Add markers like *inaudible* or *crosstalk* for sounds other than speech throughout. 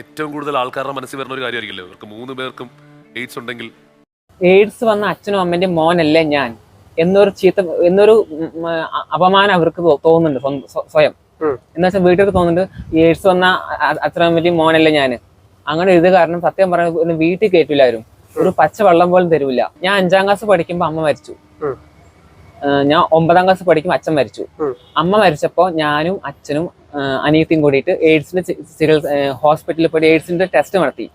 ഏറ്റവും കൂടുതൽ ആൾക്കാരുടെ മനസ്സിൽ വരുന്ന ഒരു കാര്യമായിരിക്കില്ലേ? ഇവർക്ക് മൂന്ന് പേർക്കും എയ്ഡ്സ് ഉണ്ടെങ്കിൽ. എയ്ഡ്സ് വന്ന അച്ഛനും അമ്മന്റെ മോനല്ലേ ഞാൻ? എന്നൊരു ചീത്ത എന്നൊരു അപമാനം അവർക്ക് തോന്നുന്നുണ്ട് സ്വയം. എന്ന് വെച്ചാൽ വീട്ടുകാർക്ക് തോന്നുന്നുണ്ട് എയ്ഡ്സ് വന്ന അച്ഛനും അമ്മന്റെയും മോനല്ലേ ഞാൻ അങ്ങനെ ഇത് കാരണം സത്യം പറഞ്ഞ വീട്ടിൽ കയറ്റില്ലാരും ഒരു പച്ച വെള്ളം പോലും തരൂല. ഞാൻ അഞ്ചാം ക്ലാസ് പഠിക്കുമ്പോൾ അമ്മ മരിച്ചു. ഞാൻ ഒമ്പതാം ക്ലാസ് പഠിക്കുമ്പോൾ അച്ഛൻ മരിച്ചു. അമ്മ മരിച്ചപ്പോൾ ഞാനും അച്ഛനും അനിയത്തിയും കൂടിയിട്ട് എയ്ഡ്സിന്റെ ചികിത്സ ഹോസ്പിറ്റലിൽ പോയി എയ്ഡ്സിന്റെ ടെസ്റ്റ് നടത്തി.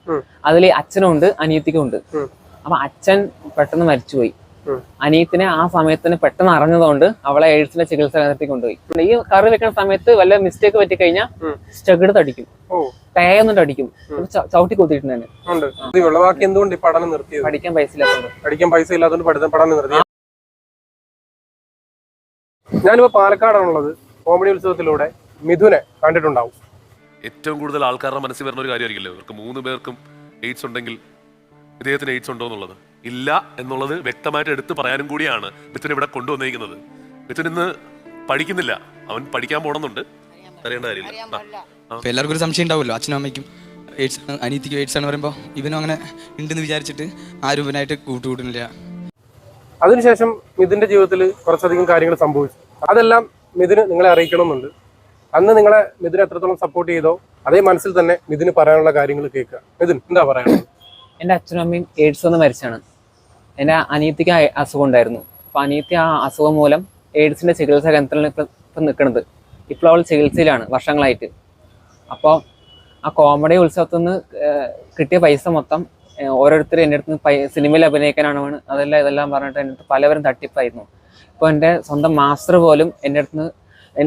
അതിൽ അച്ഛനും ഉണ്ട് അനിയത്തിക്കും ഉണ്ട്. അപ്പൊ അച്ഛൻ പെട്ടെന്ന് മരിച്ചുപോയി. അനിയത്തിനെ ആ സമയത്തിന് പെട്ടെന്ന് അറിഞ്ഞതുകൊണ്ട് അവളെ എയ്ഡ്സിന്റെ ചികിത്സ കേന്ദ്രത്തിൽ കൊണ്ടുപോയി. ഈ കറി വെക്കുന്ന സമയത്ത് വല്ല മിസ്റ്റേക്ക് പറ്റി കഴിഞ്ഞാൽ. സ്റ്റഗഡ് തടിക്കും. തേയൊന്നും അടിക്കും ചവിട്ടി കൊത്തിയിട്ടുണ്ടായിരുന്നു എന്തുകൊണ്ട് പഠനം പഠിക്കാൻ പൈസ ഇല്ലാത്തതുകൊണ്ട് പഠിക്കാൻ പൈസ ഇല്ലാത്തതുകൊണ്ട് പഠനം നിർത്തി ഞാനിപ്പോ പാലക്കാടാണുള്ളത്. കോമഡി ഉത്സവത്തിലൂടെ മിഥുനെ കണ്ടിട്ടുണ്ടാവും. ഏറ്റവും കൂടുതൽ ആൾക്കാരുടെ മനസ്സിൽ വരുന്ന ഒരു കാര്യമായിരിക്കില്ലേ? ഇവർക്ക് മൂന്ന് പേർക്കും എയ്ഡ്സ് ഉണ്ടെങ്കിൽ ഇദ്ദേഹത്തിന് എയ്ഡ്സ് ഉണ്ടോ എന്നുള്ളത്? ഇല്ല എന്നുള്ളത് വ്യക്തമായിട്ട് എടുത്തു പറയാനും കൂടിയാണ് മിഥുൻ ഇവിടെ കൊണ്ടുവന്നിരിക്കുന്നത്. മിഥുൻ ഇന്ന് പഠിക്കുന്നില്ല. അവൻ പഠിക്കാൻ പോണമെന്നുണ്ട് അറിയേണ്ട കാര്യമില്ല. അപ്പോൾ എല്ലാവർക്കും ഒരു സംശയം ഉണ്ടാവുമല്ലോ. അച്ഛനും അമ്മയ്ക്കും എയ്ഡ്സ് അനീതിക്ക് എയ്ഡ്സ് എന്ന് പറയുമ്പോൾ ഇവനും അങ്ങനെ ഉണ്ടെന്ന് വിചാരിച്ചിട്ട് ആരും ഇവനായിട്ട് കൂട്ടുകൂടുന്നില്ല അതിനുശേഷം മിഥുന്റെ ജീവിതത്തിൽ കുറച്ചധികം കാര്യങ്ങൾ സംഭവിച്ചു. അതെല്ലാം മിഥുന് നിങ്ങളെ അറിയിക്കണമെന്നുണ്ട്. അന്ന് നിങ്ങളെ മിഥുൻ എത്രത്തോളം സപ്പോർട്ട് ചെയ്തോ അതേ മനസ്സിൽ തന്നെ മിഥുന് പറയാനുള്ള കാര്യങ്ങൾ കേൾക്കുക. മിഥുൻ എന്താ പറയാനുള്ളത്? എന്റെ അച്ഛനും അമ്മയും എയ്ഡ്സ് വന്ന് മരിച്ചാണ്. എന്റെ അനിയത്തിക്ക് അസുഖം ഉണ്ടായിരുന്നു. അപ്പോൾ അനിയത്തി ആ അസുഖം മൂലം എയ്ഡ്സിന്റെ ചികിത്സാ കേന്ദ്രത്തിൽ ഇപ്പം നിൽക്കുന്നത്. ഇപ്പോൾ അവൾ ചികിത്സയിലാണ് വർഷങ്ങളായിട്ട്. അപ്പോൾ ആ കോമഡി ഉത്സവത്തിൽ നിന്ന് കിട്ടിയ പൈസ മൊത്തം ഓരോരുത്തർ എന്റെ അടുത്ത് സിനിമയിൽ അഭിനയിക്കാനാണ് അതെല്ലാം ഇതെല്ലാം പറഞ്ഞിട്ട് എന്റെ അടുത്ത് പലവരും തട്ടിപ്പായിരുന്നു. ഇപ്പോൾ എന്റെ സ്വന്തം മാസ്റ്റർ പോലും എന്റെ അടുത്ത്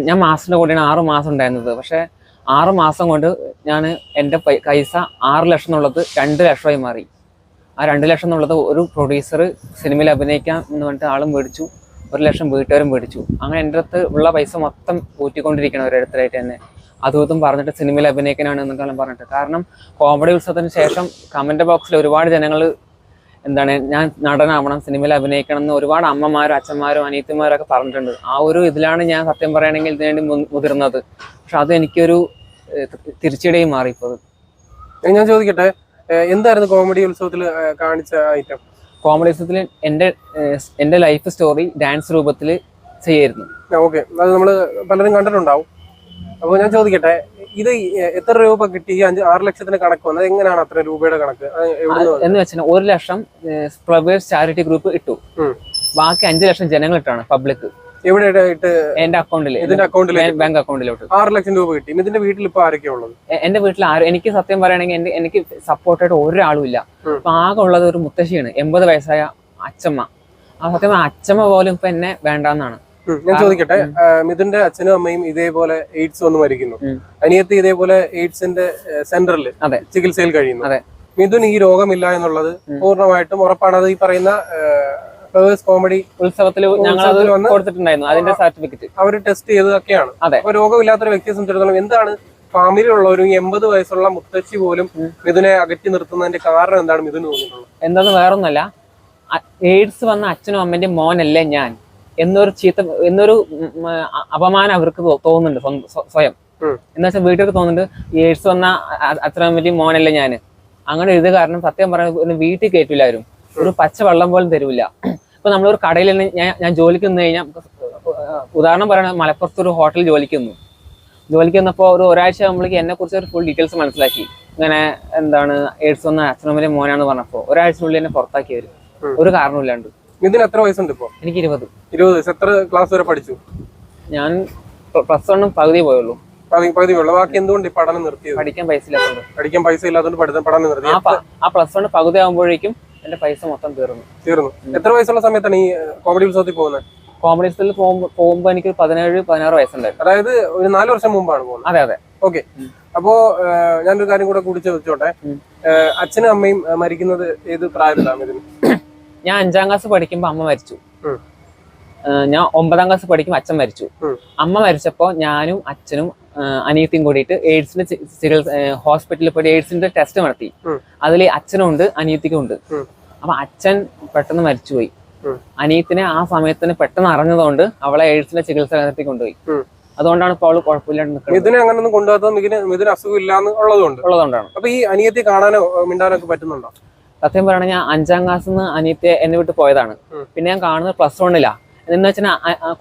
ഞാൻ മാസത്തിന്റെ കൂടെയാണ് ആറ് മാസം ഉണ്ടായിരുന്നത്. പക്ഷേ ആറ് മാസം കൊണ്ട് ഞാൻ എന്റെ പൈസ ആറ് ലക്ഷം എന്നുള്ളത് രണ്ട് ലക്ഷമായി മാറി. ആ രണ്ട് ലക്ഷം എന്നുള്ളത് ഒരു പ്രൊഡ്യൂസർ സിനിമയിൽ അഭിനയിക്കാം എന്ന് പറഞ്ഞിട്ട് ആളും മേടിച്ചു ഒരു ലക്ഷം വീട്ടുകാരും മേടിച്ചു. അങ്ങനെ എന്റെ അടുത്ത് ഉള്ള പൈസ മൊത്തം ഊറ്റിക്കൊണ്ടിരിക്കണം ഒരിടത്തിലായിട്ട് തന്നെ. അതുപോലും പറഞ്ഞിട്ട് സിനിമയിൽ അഭിനയിക്കാനാണ് എന്നൊക്കെ പറഞ്ഞിട്ട്. കാരണം കോമഡി ഉത്സവത്തിന് ശേഷം കമന്റ് ബോക്സിൽ ഒരുപാട് ജനങ്ങൾ എന്താണ് ഞാൻ നടനാവണം സിനിമയിൽ അഭിനയിക്കണം എന്ന് ഒരുപാട് അമ്മമാരും അച്ഛന്മാരും അനിയത്തിമാരും ഒക്കെ പറഞ്ഞിട്ടുണ്ട്. ആ ഒരു ഇതിലാണ് ഞാൻ സത്യം പറയുകയാണെങ്കിൽ ഇതിനുവേണ്ടി മുതിർന്നത്. പക്ഷെ അത് എനിക്കൊരു മാറിപ്പോ തിരിച്ചടിയായി മാറി ഇപ്പോൾ ഞാൻ ചോദിക്കട്ടെ എന്തായിരുന്നു കോമഡി ഉത്സവത്തിൽ കാണിച്ച ഐറ്റം? കോമഡി ഉത്സവത്തിൽ എന്റെ എന്റെ ലൈഫ് സ്റ്റോറി ഡാൻസ് രൂപത്തിൽ ചെയ്യായിരുന്നു. ഓക്കെ. അത് നമ്മൾ പലരും കണ്ടിട്ടുണ്ടാവും. അപ്പോൾ ഞാൻ ചോദിക്കട്ടെ ഇത് എത്ര രൂപ കിട്ടി? അഞ്ച് ആറ് ലക്ഷത്തിന് കണക്ക് വന്നത് എങ്ങനെയാണ് അത്ര രൂപയുടെ കണക്ക്? എന്ന് വെച്ചാൽ ഒരു ലക്ഷം ഫ്ലവേഴ്സ് ചാരിറ്റി ഗ്രൂപ്പ് ഇട്ടു. ബാക്കി അഞ്ചു ലക്ഷം ജനങ്ങൾ ഇട്ടാണ് പബ്ലിക്. എവിടെ ഇട്ട്? എന്റെ അക്കൗണ്ടിൽ ഇതിന്റെ അക്കൗണ്ടിൽ ബാങ്ക് അക്കൗണ്ടിലോട്ട്. ആറ് ലക്ഷം രൂപ കിട്ടി. ഇതിന്റെ വീട്ടിൽ ഇപ്പൊ ആരൊക്കെയാ ഉള്ളത്? എന്റെ വീട്ടിൽ ആരും എനിക്ക് സത്യം പറയുകയാണെങ്കിൽ എന്റെ എനിക്ക് സപ്പോർട്ടായിട്ട് ഒരാളും ഇല്ല. അപ്പൊ ആകെ ഉള്ളത് ഒരു മുത്തശ്ശിയാണ്. എൺപത് വയസ്സായ അച്ഛമ്മ ആ സത്യം അച്ചമ്മ അച്ഛമ്മ പോലും ഇപ്പൊ എന്നെ വേണ്ടെന്നാണ്. ഞാൻ ചോദിക്കട്ടെ മിഥുന്റെ അച്ഛനും അമ്മയും ഇതേപോലെ എയ്ഡ്സ് വന്ന് മരിക്കുന്നു. അനിയത്തി ഇതേപോലെ എയ്ഡ്സിന്റെ സെന്ററിൽ. ചികിത്സയിൽ കഴിയുന്നു. മിഥുൻ ഈ രോഗമില്ല എന്നുള്ളത് പൂർണമായിട്ടും ഉറപ്പാണ്. അത് ഈ പറയുന്ന കോമഡി ഉത്സവത്തിൽ കൊടുത്തിട്ടുണ്ടായിരുന്നു. അതിന്റെ സർട്ടിഫിക്കറ്റ് അവർ ടെസ്റ്റ് ചെയ്തതൊക്കെയാണ്. അപ്പൊ രോഗമില്ലാത്തൊരു വ്യക്തിയെ സംബന്ധിച്ചിടത്തോളം എന്താണ് ഫാമിലിയിലുള്ള ഒരു എൺപത് വയസ്സുള്ള മുത്തശ്ശി പോലും മിഥുനെ അകറ്റി നിർത്തുന്നതിന്റെ കാരണം എന്താണ് മിഥുന് തോന്നിയിട്ടുള്ളത്? എന്താന്ന് വേറൊന്നല്ല. എയ്ഡ്സ് വന്ന അച്ഛനും അമ്മന്റെ മോനല്ലേ ഞാൻ. എന്നൊരു ചീത്ത എന്നൊരു അപമാനം അവർക്ക് തോന്നുന്നുണ്ട് സ്വയം. എന്താ വെച്ചാൽ വീട്ടുകാർക്ക് തോന്നുന്നുണ്ട് ഈ എയ്ഡ്സ് വന്ന അത്ര വലിയ മോനല്ലേ ഞാൻ അങ്ങനെ ഇത് കാരണം സത്യം പറഞ്ഞ വീട്ടിൽ കയറ്റില്ലാരും ഒരു പച്ച വെള്ളം പോലും തരൂല. ഇപ്പൊ നമ്മളൊരു കടയിൽ തന്നെ ഞാൻ ഞാൻ ജോലിക്ക് നിന്ന് കഴിഞ്ഞാൽ ഉദാഹരണം പറയണ മലപ്പുറത്ത് ഒരു ഹോട്ടലിൽ ജോലിക്ക് നിന്നു ജോലിക്ക് വന്നപ്പോൾ ഒരു ഒരാഴ്ച ആകുമ്പോഴേക്ക് എന്നെ കുറിച്ച് ഒരു ഫുൾ ഡീറ്റെയിൽസ് മനസ്സിലാക്കി. ഇങ്ങനെ എന്താണ് എയ്ഡ്സ് വന്ന അച്ഛനമ്മരെ മോനാന്ന് പറഞ്ഞപ്പോൾ ഒരാഴ്ചനുള്ളിൽ എന്നെ പുറത്താക്കി വരും ഒരു കാരണമില്ലാണ്ട് മിഥുന് എത്ര വയസ്സുണ്ട് ഇപ്പൊ? എനിക്ക് ഇരുപത്. ഇരുപത് വയസ്സ്. എത്ര ക്ലാസ് വരെ പഠിച്ചു? ഞാൻ പ്ലസ് വണ്ണും പകുതി പോയുള്ളൂ. പകുതി ഉള്ള ബാക്കി എന്തുകൊണ്ട് പഠനം നിർത്തിയത്? പഠിക്കാൻ പൈസ ഇല്ലാത്തതുകൊണ്ട് പഠിക്കാൻ പൈസ ഇല്ലാത്തതുകൊണ്ട് പഠിത്തം പഠനം നിർത്തി. ആ പ്ലസ് വൺ പകുതി ആകുമ്പോഴേക്കും എന്റെ പൈസ മൊത്തം തീർന്നു. തീർന്നു. എത്ര വയസ്സുള്ള സമയത്താണ് ഈ കോമഡി ഉത്സവത്തിൽ പോകുന്നത്? കോമഡി പോകുമ്പോൾ എനിക്ക് പതിനേഴ് പതിനാറ് വയസ്സുണ്ടായിരുന്നു. അതായത് ഒരു നാല് വർഷം മുമ്പാണ് പോകുന്നത്. അതെ അതെ. ഓക്കെ. അപ്പോ ഞാനൊരു കാര്യം കൂടെ കൂടി ചോദിച്ചോട്ടെ. അച്ഛനും അമ്മയും മരിക്കുന്നത് ഏത് പ്രായത്തിലാണ് ഇതിന്? *coughs* ഞാൻ അഞ്ചാം ക്ലാസ് പഠിക്കുമ്പോൾ അമ്മ മരിച്ചു. ഞാൻ ഒമ്പതാം ക്ലാസ് പഠിക്കുമ്പോൾ അച്ഛൻ മരിച്ചു. അമ്മ മരിച്ചപ്പോൾ ഞാനും അച്ഛനും അനിയത്തിയും കൂടിയിട്ട് എയ്ഡ്സിന്റെ ചികിത്സ ഹോസ്പിറ്റലിൽ പോയി എയ്ഡ്സിന്റെ ടെസ്റ്റ് നടത്തി. അതിൽ അച്ഛനും ഉണ്ട് അനിയത്തിക്കും ഉണ്ട്. അപ്പൊ അച്ഛൻ പെട്ടെന്ന് മരിച്ചുപോയി. അനിയത്തിനെ ആ സമയത്തിന് പെട്ടെന്ന് അറിഞ്ഞതുകൊണ്ട് അവളെ എയ്ഡ്സിന്റെ ചികിത്സ കേന്ദ്രത്തിൽ കൊണ്ടുപോയി. അതുകൊണ്ടാണ് ഇപ്പോൾ അവൾ കുഴപ്പമില്ലാണ്ട് നിൽക്കുന്നത്. മിഥുനെ അങ്ങനൊന്നും കൊണ്ടുപോകാത്തത് മിഥുന് മിഥുന് അസുഖം ഇല്ലാന്ന് ഉള്ളതുകൊണ്ട്. ഉള്ളതുകൊണ്ടാണ്. അപ്പൊ ഈ അനിയത്തി കാണാനോ മിണ്ടാനോ ഒക്കെ പറ്റുന്നുണ്ടോ? സത്യം പറയുകയാണെങ്കിൽ ഞാൻ അഞ്ചാം ക്ലാസ്സിൽ നിന്ന് അനിയത്തെ എന്നെ വിട്ട് പോയതാണ്. പിന്നെ ഞാൻ കാണുന്നത് പ്ലസ് വണ്ണിലാ എന്ന് വെച്ചാൽ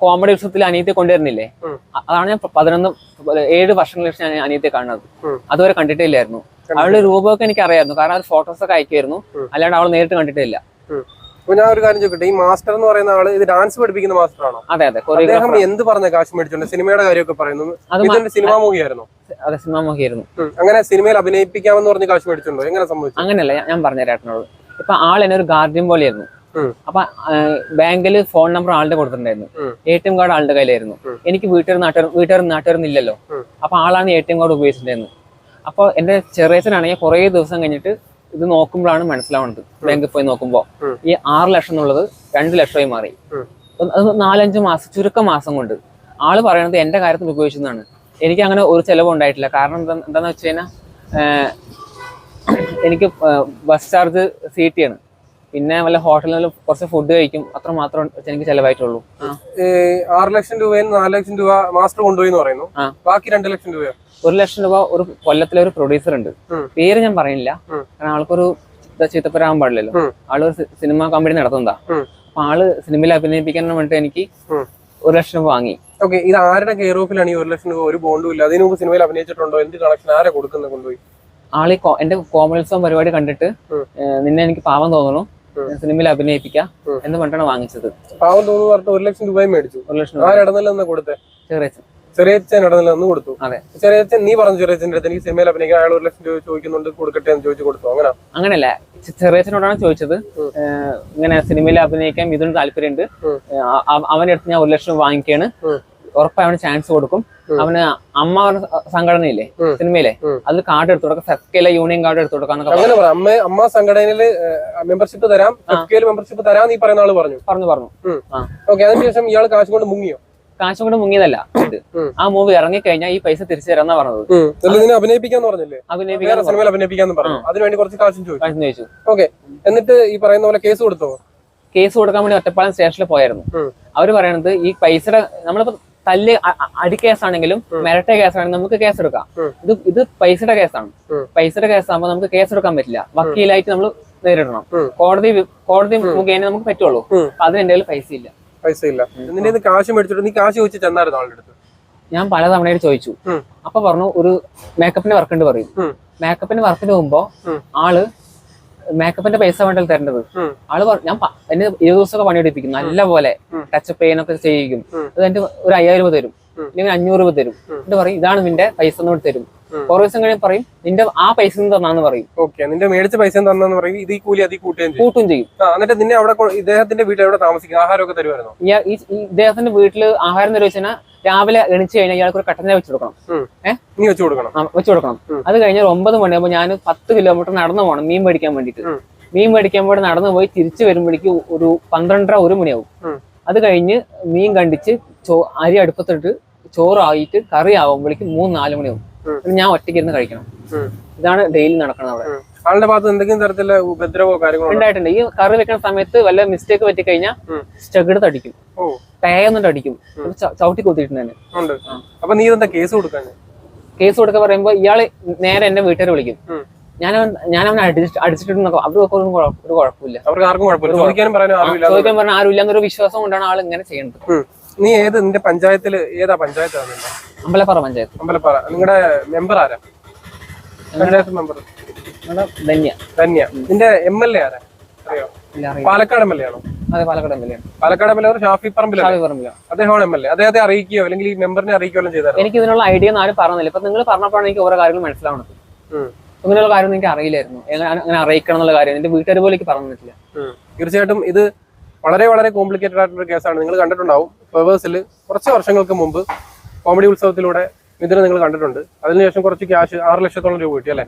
കോമഡി ഉത്സവത്തിൽ അനിയത്തെ കൊണ്ടുവരുന്നില്ലേ? അതാണ് ഞാൻ പതിനൊന്ന് ഏഴ് വർഷങ്ങൾക്ക് ശേഷം ഞാൻ അനിയത്തെ കാണുന്നത്. അതുവരെ കണ്ടിട്ടില്ലായിരുന്നു. അവളുടെ രൂപമൊക്കെ എനിക്ക് അറിയായിരുന്നു കാരണം അത് ഫോട്ടോസ് ഒക്കെ അയക്കുമായിരുന്നു. അല്ലാണ്ട് അവൾ നേരിട്ട് കണ്ടിട്ടേ ഇല്ല അപ്പൊ ഞാൻ ഒരു കാര്യം ചോദിക്കട്ടെ ഈ മാസ്റ്റർ എന്ന് പറയുന്ന ആൾ ഇത് ഡാൻസ് പഠിപ്പിക്കുന്ന മാസ്റ്റർ ആണോ? അതെ അതെ. അദ്ദേഹം എന്ത് പറഞ്ഞ കാശ് മേടിച്ചോണ്ട് സിനിമയുടെ കാര്യമൊക്കെ പറയുന്നു? മിഥുന്റെ സിനിമാ മൂവിയായിരുന്നു അതെ സിനിമാ മൂവിയായിരുന്നു അങ്ങനെ സിനിമയിൽ അഭിനയിപ്പിക്കാമെന്ന് പറഞ്ഞ് കാശ് മേടിച്ചിട്ടുണ്ടോ എങ്ങനെ സംഭവിച്ചു? അങ്ങനെയല്ല ഞാൻ- പറഞ്ഞ ഏട്ടനോട് ഇപ്പൊ ആൾ എന്നെ ഒരു ഗാർഡിയൻ പോലെയായിരുന്നു. അപ്പൊ ബാങ്കിൽ ഫോൺ നമ്പർ ആളുടെ കൊടുത്തിട്ടുണ്ടായിരുന്നു. എ ടി എം കാർഡ് ആളുടെ കയ്യിലായിരുന്നു. എനിക്ക് വീട്ടിൽ നാട്ടുകാർ വീട്ടുകാർ നാട്ടുകാരൊന്നും ഇല്ലല്ലോ. അപ്പൊ ആളാണ് എ ടി എം കാർഡ് ഉപയോഗിച്ചിട്ടുണ്ടായിരുന്നു അപ്പോൾ എന്റെ ചെറിയച്ഛനാണെങ്കിൽ കുറേ ദിവസം കഴിഞ്ഞിട്ട് ഇത് നോക്കുമ്പോഴാണ് മനസ്സിലാവുന്നത്. ബാങ്കിൽ പോയി നോക്കുമ്പോ ഈ ആറ് ലക്ഷം എന്നുള്ളത് രണ്ട് ലക്ഷമായി മാറി. അത് നാലഞ്ച് മാസം ചുരുക്കം മാസം കൊണ്ട്. ആൾ പറയണത് എന്റെ കാര്യത്തിൽ ഉപയോഗിച്ചതാണ് എനിക്ക് അങ്ങനെ ഒരു ചെലവ് ഉണ്ടായിട്ടില്ല. കാരണം എന്താ എന്താന്ന് വെച്ച് കഴിഞ്ഞാൽ എനിക്ക് ബസ് ചാർജ് സി ടി ആണ് പിന്നെ വല്ല ഹോട്ടലിൽ കുറച്ച് ഫുഡ് കഴിക്കും. അത്ര മാത്രം എനിക്ക് ചെലവായിട്ടുള്ളൂ. ആറ് ലക്ഷം രൂപയിൽ നാല് ലക്ഷം രൂപ മാസ്റ്റർ കൊണ്ടുപോയി എന്ന് പറയുന്നു. ബാക്കി രണ്ട് ലക്ഷം രൂപ ഒരു ലക്ഷം രൂപ ഒരു കൊല്ലത്തിലെ ഒരു പ്രൊഡ്യൂസർ ഉണ്ട്. പേര് ഞാൻ പറയുന്നില്ല. കാരണം ആൾക്കൊരു ചീത്ത- ചീത്തപ്പരാകാൻ പാടില്ലല്ലോ. ആളൊരു സിനിമ കമ്പനി നടത്തുന്നതാ. അപ്പൊ ആൾ സിനിമയിൽ അഭിനയിപ്പിക്കാൻ വേണ്ടിട്ട് എനിക്ക്. ഒരു ലക്ഷം രൂപ വാങ്ങി. ഓക്കെ ഇത് ആരുടെ കെയർ ഓഫിലാണ് ഈ ഒരു ലക്ഷം രൂപ ഒരു ബോണ്ടും ഇല്ല? അതിന് മുമ്പ് സിനിമയിൽ അഭിനയിച്ചിട്ടുണ്ടോ? എന്ത് കളക്ഷൻ ആരെ കൊടുക്കുന്നത് കൊണ്ടുപോയി? ആൾ എന്റെ കോമൺസോ പരിപാടി കണ്ടിട്ട് നിന്നെ എനിക്ക് പാവം തോന്നുന്നു. സിനിമയിൽ അഭിനയിപ്പിക്കാം എന്ന് പറഞ്ഞിട്ടാണ് വാങ്ങിച്ചത്. പാവം തോന്നുന്നു പറഞ്ഞിട്ട് ഒരു ലക്ഷം രൂപയും മേടിച്ചു. ഒരു ലക്ഷം രൂപ. ആരിടന്നില്ല എന്ന് കൊടുത്തേ. ചെറിയ ചെറിയച്ഛൻ ഇടനില എന്ന് കൊടുത്തു. അതെ. ചെറിയച്ഛൻ നീ പറഞ്ഞു ചെറിയച്ഛന്റെ അടുത്ത് എനിക്ക് സിനിമയിൽ അഭിനയിക്കാൻ അയാൾ ഒരു ലക്ഷം രൂപ ചോദിക്കുന്നുണ്ട് കൊടുക്കട്ടെ എന്ന് ചോദിച്ചു കൊടുത്തു. അങ്ങനെ? അങ്ങനല്ല. ചെറിയച്ഛനോടാണ് ചോദിച്ചത്. ഇങ്ങനെ സിനിമയിൽ അഭിനയിക്കാൻ ഇതിന് താല്പര്യമുണ്ട്. ഉം. ഏഹ് അ- അവ- അവന്റെ അടുത്ത് ഞാൻ ഒരു ലക്ഷം വാങ്ങിക്കാണ്. ഉറപ്പായി അവന് ചാൻസ് കൊടുക്കും. അവന് അമ്മ സംഘടനയില്ലേ. സിനിമയിലെ. അതിൽ കാർഡ് എടുത്തു കൊടുക്കാം. ഫെസ്കയിലെ യൂണിയൻ കാർഡ് എടുത്തു അങ്ങനെ അമ്മ അമ്മ മെമ്പർഷിപ്പ് തരാം. മെമ്പർഷിപ്പ് തരാം നീ പറയുന്ന ആൾ പറഞ്ഞു. പറഞ്ഞു പറഞ്ഞു. ഓക്കെ അതിനുശേഷം ഇയാൾ കാശ് കൊണ്ട് മുങ്ങിയോ? കാശും കൊണ്ട് മുങ്ങിയതല്ല. ആ മൂവി ഇറങ്ങി ഇറങ്ങിക്കഴിഞ്ഞാൽ ഈ പൈസ തിരിച്ചു തരാന്നാ പറഞ്ഞത്. അഭിനയിപ്പിക്കാന്ന് പറഞ്ഞില്ലേ? അഭിനയിപ്പിക്കാന്ന് പറഞ്ഞു. അതിനുവേണ്ടി കുറച്ച് കാശും ചോദിച്ചു. ഓക്കെ എന്നിട്ട് ഈ പറയുന്ന പോലെ കേസ് കൊടുത്തോ? കേസ് കൊടുക്കാൻ വേണ്ടി ഒറ്റപ്പാലം സ്റ്റേഷനിൽ പോയായിരുന്നു. ഉം. അവർ പറയണത് ഈ പൈസയുടെ നമ്മളിപ്പോ തല്ല് അടി കേസാണെങ്കിലും മെരട്ട കേസാണെങ്കിലും നമുക്ക് കേസ് എടുക്കാം. ഇത് ഇത് പൈസയുടെ കേസാണ്. പൈസയുടെ കേസാകുമ്പോൾ നമുക്ക് കേസ് എടുക്കാൻ പറ്റില്ല. വക്കീലായിട്ട് നമ്മൾ നേരിടണം. കോടതി കോടതി മുഖേന നമുക്ക് പറ്റുള്ളൂ. അതിന് എന്റെ പൈസ ഇല്ല പൈസ ഇല്ല നിന്റെ കാശ് മേടിച്ചിട്ട് നീ കാശ് ചോദിച്ചു ചെന്നായിരുന്നു ആളുടെ അടുത്ത്. ഞാൻ പല തവണയായിട്ട് ചോദിച്ചു. അപ്പൊ പറഞ്ഞു ഒരു മേക്കപ്പിന്റെ വർക്ക് ഉണ്ട് പറയും. മേക്കപ്പിന്റെ വർക്കിന് പോകുമ്പോ ആൾ മേക്കപ്പിന്റെ പൈസ വേണ്ടല്ലോ തരേണ്ടത്. ആൾ ഞാൻ എന്നെ ഇരുപത് ദിവസമൊക്കെ പണിയെടുപ്പിക്കും. നല്ല പോലെ ടച്ച് ടച്ചപ്പ് ചെയ്യാനൊക്കെ ചെയ്യിക്കും. അത് എന്റെ ഒരു അയ്യായിരം രൂപ തരും. ഇല്ലെങ്കിൽ അല്ലെങ്കിൽ അഞ്ഞൂറ് രൂപ തരും. എന്നിട്ട് പറയും ഇതാണ് നിന്റെ പൈസ എന്നോട് തരും. കുറേ ദിവസം കഴിഞ്ഞ് പറയും നിന്റെ ആ പൈസ നിന്ന് തന്നാന്ന് പറയും. ഓക്കെ നിന്റെ മേടിച്ച പൈസ തന്നാന്ന് പറയും. ഇത് ഈ കൂലി അതി കൂട്ടുകയും കൂട്ടും ചെയ്യും. എന്നിട്ട് നിന്നെ അവിടെ ഇദ്ദേഹത്തിന്റെ വീട്ടിൽ എവിടെ താമസിക്കും? ആഹാരമൊക്കെ തരുമായിരുന്നു ഈ ഇദ്ദേഹത്തിന്റെ വീട്ടിൽ ആഹാരം തരുവെച്ചാൽ കഴിഞ്ഞാൽ രാവിലെ എണിച്ചു കഴിഞ്ഞാൽ ഇയാൾക്ക് ഒരു കട്ടനെ വെച്ച് കൊടുക്കണം. നീ വെച്ച് കൊടുക്കണം. വെച്ച് കൊടുക്കണം. അത് കഴിഞ്ഞാൽ ഒമ്പത് മണിയാകുമ്പോൾ ഞാൻ പത്ത് കിലോമീറ്റർ നടന്നു പോകണം മീൻ മേടിക്കാൻ വേണ്ടിയിട്ട് മീൻ മേടിക്കാൻ പോയി നടന്നു പോയി തിരിച്ചു വരുമ്പോഴേക്ക് ഒരു പന്ത്രണ്ടര ഒരു മണിയാവും. അത് കഴിഞ്ഞ് മീൻ കണ്ടിച്ച് ചോ അരി അടുപ്പത്തിട്ട് ചോറായിട്ട് കറി ആവുമ്പോഴേക്ക് മൂന്ന് നാല് മണിയാവും. ഞാൻ ഒറ്റയ്ക്ക് ഇരുന്ന് കഴിക്കണം. ഇതാണ് ഡെയിലി നടക്കുന്നത് അവിടെ. ആളുടെ ഭാഗത്ത് എന്തെങ്കിലും തരത്തിലുള്ള ഉപദ്രവോ കാര്യങ്ങളോ ഉണ്ടായിട്ടുണ്ട്. ഈ കറി വെക്കുന്ന സമയത്ത് വല്ല മിസ്റ്റേക്ക് പറ്റി കഴിഞ്ഞാൽ ചെകിടത്ത് അടിക്കും. അത് ച- ചവിട്ടി കൊത്തിയിട്ടുണ്ട് തന്നെ. അപ്പൊ നീ എന്താ കേസ് കൊടുക്കാൻ കേസ് കൊടുക്കാൻ പറയുമ്പോ ഇയാൾ നേരെ എന്റെ വീട്ടുകാരെ വിളിക്കും. ഞാനവൻ ഞാൻ ഞാൻ അവനെ അടിച്ചിട്ട് അടിച്ചിട്ടുണ്ടെന്നൊക്കെ അവർക്കൊക്കെ ഒരു കുഴപ്പമില്ല. അവർക്ക് ആർക്കും കുഴപ്പമില്ല. ചോദിക്കാനും പറയാനും ആ, ആരുമില്ല ചോദിക്കാൻ പറഞ്ഞ ആരും ഇല്ലാന്നൊരു വിശ്വാസം കൊണ്ടാണ് ആൾ ഇങ്ങനെ ചെയ്യുന്നത് നീ ഏത് നിന്റെ പഞ്ചായത്തിൽ ഏതാ പഞ്ചായത്താണ് അമ്പലപ്പാറ പഞ്ചായത്ത്. അമ്പലപ്പാറ. നിങ്ങളുടെ മെമ്പർ ആരാ? പഞ്ചായത്ത് മെമ്പർ ധന്യ. ധന്യ. നിന്റെ എം എൽ എ ആരാ? അറിയോ? പാലക്കാട് എം എൽ എ ആണോ? അതെ Palakkad M L A Palakkad M L A Shafi പറമ്പിലല്ലേ Shafi പറമ്പില അദ്ദേഹമാണ് എം എൽ എ അദ്ദേഹത്തെ അറിയിക്കുകയോ അല്ലെങ്കിൽ ഈ മെമ്പറിനെ അറിയിക്കുകയോ ചെയ്താൽ എനിക്ക് ഇതിനുള്ള ഐഡിയ ഒന്നും ആരും പറഞ്ഞില്ല. ഇപ്പൊ നിങ്ങൾ പറഞ്ഞപ്പോഴാണ് എനിക്ക് ഓരോ കാര്യങ്ങൾ മനസ്സിലാവുന്നത്. അങ്ങനെയുള്ള കാര്യം എനിക്ക് അറിയില്ലായിരുന്നു. അങ്ങനെ അറിയിക്കണം എന്നുള്ള കാര്യം എന്റെ വീട്ടുകാർ പോലും എനിക്ക് പറഞ്ഞു തന്നിട്ടില്ല തീർച്ചയായിട്ടും ഇത് വളരെ വളരെ കോംപ്ലിക്കേറ്റഡ് ആയിട്ടുള്ള കേസാണ് നിങ്ങൾ കണ്ടിട്ടുണ്ടാവും. ഫ്ലവേഴ്സിൽ കുറച്ച് വർഷങ്ങൾക്ക് മുമ്പ് കോമഡി ഉത്സവത്തിലൂടെ ഇതിനെ നിങ്ങൾ കണ്ടിട്ടുണ്ട്. അതിനുശേഷം കുറച്ച് ക്യാഷ് ആറ് ലക്ഷത്തോളം രൂപ കിട്ടി അല്ലെ?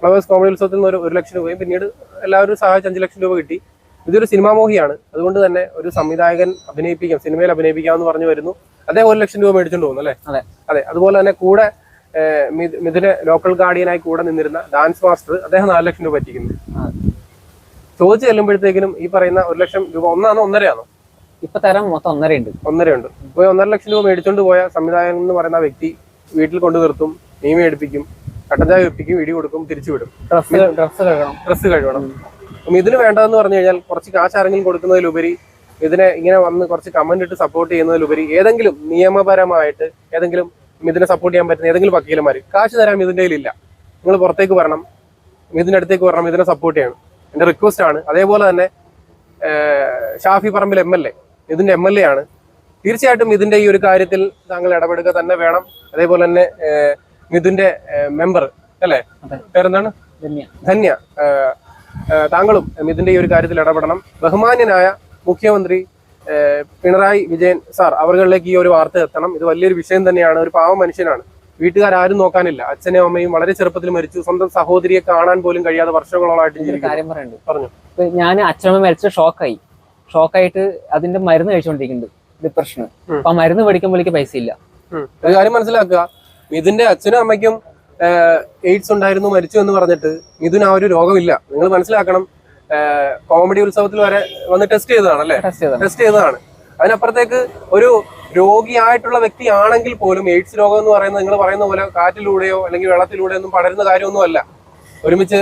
ഫ്ലവേഴ്സ് കോമഡി ഉത്സവത്തിൽ നിന്ന് ഒരു ലക്ഷം രൂപയും പിന്നീട് എല്ലാവരും സഹായിച്ച് അഞ്ച് ലക്ഷം രൂപ കിട്ടി. ഇതൊരു സിനിമാ മോഹിയാണ്. അതുകൊണ്ട് തന്നെ ഒരു സംവിധായകൻ അഭിനയിപ്പിക്കാം സിനിമയിൽ അഭിനയിപ്പിക്കാം എന്ന് പറഞ്ഞു വരുന്നു. അദ്ദേഹം ഒരു ലക്ഷം രൂപ മേടിച്ചോണ്ട് പോകുന്നു അല്ലേ? അതെ. അതെ. അതുപോലെ തന്നെ കൂടെ മിഥുന ലോക്കൽ ഗാർഡിയനായി കൂടെ നിന്നിരുന്ന ഡാൻസ് മാസ്റ്റർ അദ്ദേഹം നാല് ലക്ഷം രൂപ പറ്റിക്കുന്നു. ചോദിച്ചു ചെല്ലുമ്പോഴത്തേക്കിനും ഈ പറയുന്ന ഒരു ലക്ഷം രൂപ ഒന്നാണോ ഒന്നരയാണോ? ഇപ്പൊ തരാൻ മൊത്തം ഒന്നര ഉണ്ട് ഒന്നരയുണ്ട്. ഇപ്പൊ ഒന്നര ലക്ഷം രൂപ മേടിച്ചോണ്ട് പോയ സംവിധായകൻ എന്ന് പറയുന്ന വ്യക്തി വീട്ടിൽ കൊണ്ടു നിർത്തും നീ മേടിപ്പിക്കും കട്ടഞ്ചായ ചായ വെപ്പിക്കും ഇടി കൊടുക്കും തിരിച്ചു വിടും. ഡ്രസ്സ് ഡ്രസ്സ് കഴുകണം. ഡ്രസ്സ് കഴുകണം. അപ്പം ഇതിന് വേണ്ടതെന്ന് പറഞ്ഞു കഴിഞ്ഞാൽ കുറച്ച് കാശ് ആരെങ്കിലും കൊടുക്കുന്നതിലുപരി ഇതിനെ ഇങ്ങനെ വന്ന് കുറച്ച് കമന്റ് ഇട്ട് സപ്പോർട്ട് ചെയ്യുന്നതിലുപരി ഏതെങ്കിലും നിയമപരമായിട്ട് ഏതെങ്കിലും ഇതിനെ സപ്പോർട്ട് ചെയ്യാൻ പറ്റുന്ന ഏതെങ്കിലും വക്കീലന്മാർ കാശ് തരാൻ ഇതിന്റെ ഇല്ല നിങ്ങൾ പുറത്തേക്ക് വരണം. ഇതിന്റെ അടുത്തേക്ക് വരണം ഇതിനെ സപ്പോർട്ട് ചെയ്യണം. എന്റെ റിക്വസ്റ്റ് ആണ്. അതേപോലെ തന്നെ Shafi Parambil M L A ഇതിന്റെ എം എൽ എ ആണ്. തീർച്ചയായിട്ടും ഇതിന്റെ ഈ ഒരു കാര്യത്തിൽ താങ്കൾ ഇടപെടുക തന്നെ വേണം. അതേപോലെ തന്നെ മിഥുന്റെ മെമ്പർ അല്ലേ. പേരെന്താണ്? ധന്യ. താങ്കളും മിഥുന്റെ ഈ ഒരു കാര്യത്തിൽ ഇടപെടണം. ബഹുമാന്യനായ മുഖ്യമന്ത്രി പിണറായി വിജയൻ സാർ അവരുകളിലേക്ക് ഈ ഒരു വാർത്ത എത്തണം. ഇത് വലിയൊരു വിഷയം തന്നെയാണ്. ഒരു പാവം മനുഷ്യനാണ്. വീട്ടുകാരും നോക്കാനില്ല. അച്ഛനും അമ്മയും വളരെ ചെറുപ്പത്തിൽ മരിച്ചു. സ്വന്തം സഹോദരിയെ കാണാൻ പോലും കഴിയാതെ വർഷങ്ങളോളായിട്ട് കാര്യം പറയുന്നുണ്ട് പറഞ്ഞു. ഞാൻ അച്ഛനമ്മ മരിച്ച ഷോക്കായി ഷോക്കായിട്ട് അതിന്റെ മരുന്ന് കഴിച്ചുകൊണ്ടിരിക്കുന്നുണ്ട് ഡിപ്രഷന് അപ്പൊ ആ മരുന്ന് മേടിക്കുമ്പോഴേക്ക് പൈസ ഇല്ല. ഒരു കാര്യം മനസ്സിലാക്കുക. മിഥുന്റെ അച്ഛനും അമ്മയ്ക്കും എയ്ഡ്സ് ഉണ്ടായിരുന്നു മരിച്ചു എന്ന് പറഞ്ഞിട്ട് മിഥുൻ ആ ഒരു രോഗമില്ല. നിങ്ങൾ മനസ്സിലാക്കണം. കോമഡി ഉത്സവത്തിൽ വരെ വന്ന് ടെസ്റ്റ് ചെയ്തതാണ്. അല്ലേ ടെസ്റ്റ് ചെയ്തതാണ്. അതിനപ്പുറത്തേക്ക് ഒരു രോഗിയായിട്ടുള്ള വ്യക്തിയാണെങ്കിൽ പോലും എയ്ഡ്സ് രോഗം എന്ന് പറയുന്നത് നിങ്ങൾ പറയുന്ന പോലെ കാറ്റിലൂടെയോ അല്ലെങ്കിൽ വെള്ളത്തിലൂടെ ഒന്നും പടരുന്ന കാര്യമൊന്നും അല്ല ഒരുമിച്ച്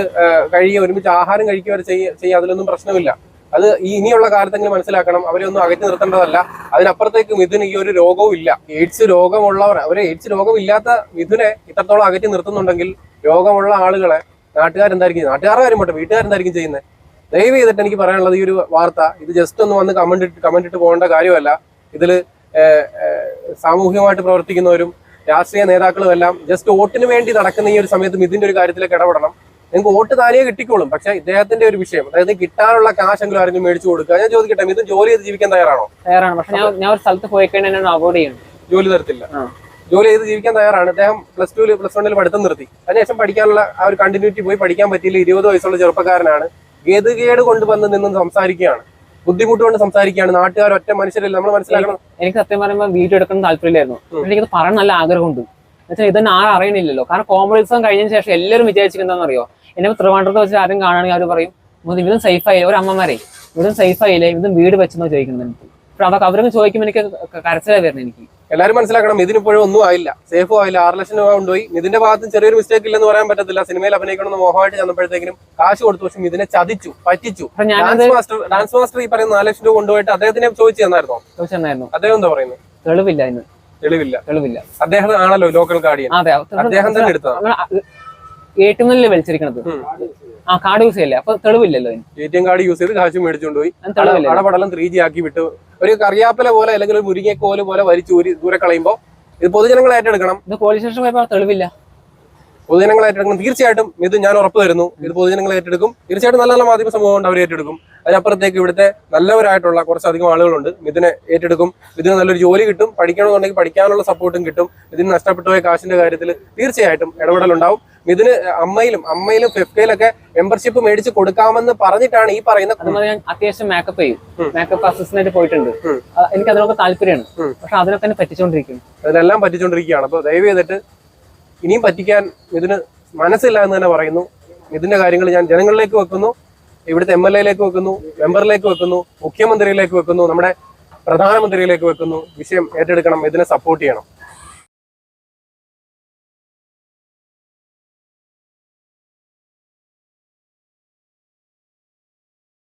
കഴിയുക ഒരുമിച്ച് ആഹാരം കഴിക്കുക വരെ ചെയ്യുക ചെയ്യുക അതിലൊന്നും പ്രശ്നമില്ല. അത് ഇനിയുള്ള കാലത്തെങ്കിലും മനസ്സിലാക്കണം. അവരെ ഒന്നും അകറ്റി നിർത്തേണ്ടതല്ല. അതിനപ്പുറത്തേക്ക് മിഥുന് ഈ ഒരു രോഗവും ഇല്ല. എയ്ഡ്സ് രോഗമുള്ളവർ അവരെ എയ്ഡ്സ് രോഗമില്ലാത്ത മിഥുനെ ഇത്രത്തോളം അകറ്റി നിർത്തുന്നുണ്ടെങ്കിൽ രോഗമുള്ള ആളുകളെ നാട്ടുകാരെന്തായിരിക്കും നാട്ടുകാരുടെ കാര്യം പോട്ടെ വീട്ടുകാരെന്തായിരിക്കും ചെയ്യുന്നത്? ദയവ് ചെയ്തിട്ട് എനിക്ക് പറയാനുള്ളത് ഈ ഒരു വാർത്ത. ഇത് ജസ്റ്റ് ഒന്ന് വന്ന് കമന്റ് ഇട്ട് കമന്റ് ഇട്ട് പോകേണ്ട കാര്യമല്ല. ഇതിൽ സാമൂഹികമായിട്ട് പ്രവർത്തിക്കുന്നവരും രാഷ്ട്രീയ നേതാക്കളും എല്ലാം ജസ്റ്റ് വോട്ടിന് വേണ്ടി നടക്കുന്ന ഈ ഒരു സമയത്ത് ഇതിന്റെ ഒരു കാര്യത്തിലേക്ക് ഇടപെടണം. നിങ്ങൾക്ക് വോട്ട് താനേ കിട്ടിക്കോളും. പക്ഷെ ഇദ്ദേഹത്തിന്റെ ഒരു വിഷയം അതായത് കിട്ടാനുള്ള കാശെങ്കിലും ആരെങ്കിലും മേടിച്ചു കൊടുക്കുക. ഞാൻ ചോദിക്കട്ടെ ഇത് ജോലി ചെയ്ത് ജീവിക്കാൻ തയ്യാറാണോ? തയ്യാറാണ്. പക്ഷെ ഞാൻ ഒരു സ്ഥലത്ത് പോയി കഴിഞ്ഞാൽ എന്നെ അവോയ്ഡ് ചെയ്യണം ജോലി തരത്തില്ല. ജോലി ചെയ്ത് ജീവിക്കാൻ തയ്യാറാണ്. അദ്ദേഹം പ്ലസ് ടു പ്ലസ് വണ്ണിൽ പഠിത്തം നിർത്തി. അതിനുശേഷം പഠിക്കാനുള്ള ആ ഒരു കണ്ടിന്യൂറ്റി പോയി പഠിക്കാൻ പറ്റിയില്ല. ഇരുപത് വയസ്സുള്ള ചെറുപ്പക്കാരനാണ്. ഗതികേട് കൊണ്ട് വന്ന് നിന്ന് സംസാരിക്കുകയാണ്. ബുദ്ധിമുട്ട് കൊണ്ട് സംസാരിക്കുകയാണ്. നാട്ടുകാർ ഒറ്റ മനുഷ്യരല്ല? നമ്മൾ മനസ്സിലാക്കണം. എനിക്ക് സത്യം പറയുമ്പോൾ വീഡിയോ എടുക്കണം താല്പര്യമില്ലായിരുന്നു. എനിക്ക് എനിക്കത് പറയാൻ നല്ല ആഗ്രഹമുണ്ട്. എന്നുവെച്ചാൽ ഇതൊന്നും ആരും അറിയണില്ലല്ലോ. കാരണം കോമഡി ഉത്സവം കഴിഞ്ഞതിന് ശേഷം എല്ലാവരും വിചാരിച്ചിരിക്കുന്നതെന്ന് അറിയോ എന്നെ ത്രിവാണ്ടത്ത് വെച്ച് ആരും കാണുകയാണെങ്കിൽ അവർ പറയും "മുതി, ഇതും സേഫ് ആയില്ലേ ഒരു അമ്മമാരെ ഇതും സേഫ് ആയില്ലേ ഇതും വീട് വെച്ചെന്നോ ചോദിക്കുന്നത് എനിക്ക്. പക്ഷെ അതൊക്കെ അവരൊക്കെ ചോദിക്കുമ്പോൾ എനിക്ക് കരച്ചിലായി വരുന്നത് എനിക്ക്. എല്ലാവരും മനസ്സിലാക്കണം ഇതിനിപ്പോഴും ഒന്നും ആയില്ല. സേഫും ആയില്ല. ആറ് ലക്ഷം രൂപ കൊണ്ടുപോയി. ഇതിന്റെ ഭാഗത്ത് ചെറിയൊരു മിസ്റ്റേക്ക് ഇല്ലെന്ന് പറയാൻ പറ്റത്തില്ല. സിനിമയിൽ അഭിനയിക്കണമെന്ന് മോഹമായിട്ട് ചെന്നപ്പോഴത്തേക്കും കാശ് കൊടുത്തു. പക്ഷെ ഇതിനെ ചതിച്ചു പറ്റിച്ചു. ഡാൻസ് മാസ്റ്റർ ഡാൻസ് മാസ്റ്റർ ഈ പറയുന്ന നാല് ലക്ഷം രൂപ കൊണ്ടുപോയിട്ട് അദ്ദേഹത്തിനെ ചോദിച്ചു തന്നായിരുന്നോ? അദ്ദേഹം എന്താ പറയുന്നത് തെളിവില്ല ഇന്ന്. തെളിവില്ല. തെളിവില്ല. അദ്ദേഹം ആണല്ലോ ലോക്കൽ ഗാർഡിയൻ അതെ അദ്ദേഹം തന്നെ എടുത്തതാണ് എ ടി എമ്മിലല്ലേ വലിച്ചിരിക്കണത് ആ കാർഡ് യൂസ് ചെയ്യല്ലേ? അപ്പൊ തെളിവില്ലല്ലോ A T M card use ചെയ്ത് കാശ് മേടിച്ചുകൊണ്ട് പോയി. അടപടലം ത്രീ ജി ആക്കി വിട്ടു ഒരു കറിയാപ്പല പോലെ അല്ലെങ്കിൽ ഒരു മുരിങ്ങക്കോൽ പോലെ വലിച്ചു ഊരി ദൂരെ കളയുമ്പോൾ ഇത് പൊതുജനങ്ങൾ ഏറ്റെടുക്കണം. ഇത് പോലീസ് സ്റ്റേഷൻ പോയപ്പോ തെളിവില്ല. പൊതുജനങ്ങൾ ഏറ്റെടുക്കണം. തീർച്ചയായിട്ടും ഇത് ഞാൻ ഉറപ്പ് തരുന്നു. ഇത് പൊതുജനങ്ങൾ ഏറ്റെടുക്കും. തീർച്ചയായിട്ടും നല്ല നല്ല മാധ്യമ സമൂഹം ഉണ്ട് അവർ ഏറ്റെടുക്കും. അതിനപ്പുറത്തേക്ക് ഇവിടുത്തെ നല്ലവരായിട്ടുള്ള കുറച്ചധികം ആളുകളുണ്ട്. ഇതിനെ ഏറ്റെടുക്കും. ഇതിന് നല്ലൊരു ജോലി കിട്ടും. പഠിക്കണമെന്നുണ്ടെങ്കിൽ പഠിക്കാനുള്ള സപ്പോർട്ടും കിട്ടും. ഇതിന് നഷ്ടപ്പെട്ടു പോയ കാശിന്റെ കാര്യത്തിൽ തീർച്ചയായിട്ടും ഇടപെടലുണ്ടാവും. ഇതിന് അമ്മയിലും അമ്മയിലും ഫെഫ്കയിലൊക്കെ മെമ്പർഷിപ്പ് മേടിച്ച് കൊടുക്കാമെന്ന് പറഞ്ഞിട്ടാണ് ഈ പറയുന്ന ഞാൻ അത്യാവശ്യം മേക്കപ്പ് ചെയ്യും. മേക്കപ്പ് അസിസ്റ്റന്റ് പോയിട്ടുണ്ട്. എനിക്ക് അതിനൊക്കെ താല്പര്യമാണ്. പക്ഷെ അതിനൊക്കെ തന്നെ പറ്റിച്ചോണ്ടിരിക്കും അതിനെല്ലാം പറ്റിച്ചോണ്ടിരിക്കുകയാണ്. അപ്പൊ ദയവ് ചെയ്തിട്ട് ഇനിയും പറ്റിക്കാൻ ഇതിന് മനസ്സില്ല എന്ന് തന്നെ പറയുന്നു. ഇതിന്റെ കാര്യങ്ങൾ ഞാൻ ജനങ്ങളിലേക്ക് വെക്കുന്നു. ഇവിടുത്തെ എം എൽ എയിലേക്ക് വെക്കുന്നു മെമ്പറിലേക്ക് വെക്കുന്നു മുഖ്യമന്ത്രിയിലേക്ക് വെക്കുന്നു നമ്മുടെ പ്രധാനമന്ത്രിയിലേക്ക് വെക്കുന്നു. വിഷയം ഏറ്റെടുക്കണം ഇതിനെ സപ്പോർട്ട് ചെയ്യണം.